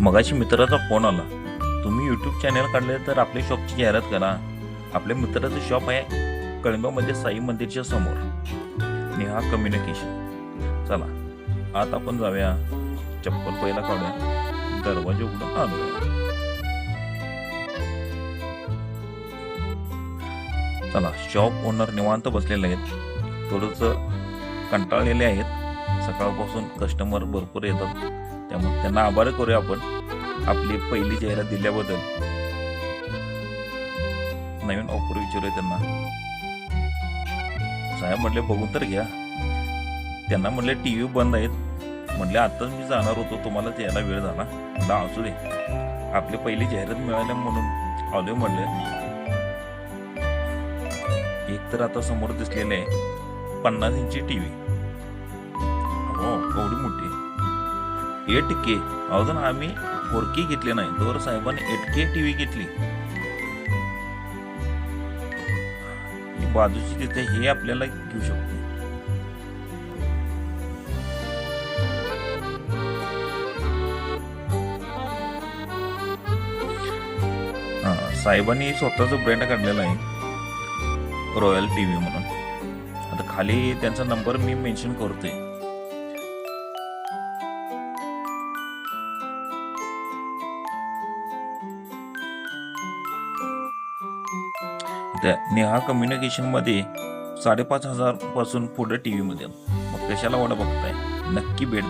मगाशी मित्राचा फोन आला. तुम्ही यूट्यूब चॅनल काढले तर आपल्या शॉपची जाहिरात करा. आपल्या मित्राचं शॉप आहे कळंबामध्ये साई मंदिरच्या समोर. नेहा कम्युनिकेशन चला आत आपण जाऊया. चप्पल पहिला काढूया. दरवाजा उघडून आणूया. चला शॉप ओनर निवांत बसलेले आहेत. थोडंसं कंटाळलेले आहेत. सकाळपासून कस्टमर भरपूर येतात. त्यामुळे त्यांना आभार करूया आपण. आपली पहिली जाहिरात दिल्याबद्दल. नवीन ऑफर विचारूया त्यांना. साहेब म्हटले बघून तर घ्या. त्यांना म्हटले टी व्ही बंद आहेत. म्हटले आताच मी जाणार होतो तुम्हाला यायला वेळ झाला. म्हटलं असू दे. आपली पहिली जाहिरात मिळाल्या म्हणून. आलोय म्हटले एक तर आता समोर दिसलेले आहे पन्नास इंची टी व्ही हो एवढी एट के अजून आम्ही फोर के घेतले नाही. तर साहेबांनी एट के घेतली. बाजूची तिथे हे आपल्याला घेऊ शकतो. साहेबांनी स्वतःचा ब्रँड काढलेला आहे. रॉयल टीव्ही म्हणून. आता खाली त्यांचा नंबर मी मेन्शन करतोय. त्या नेहा कम्युनिकेशनमध्ये साडेपाच हजारपासून पुढे टी व्हीमध्ये मग कशाला वाट बघताय नक्की भेट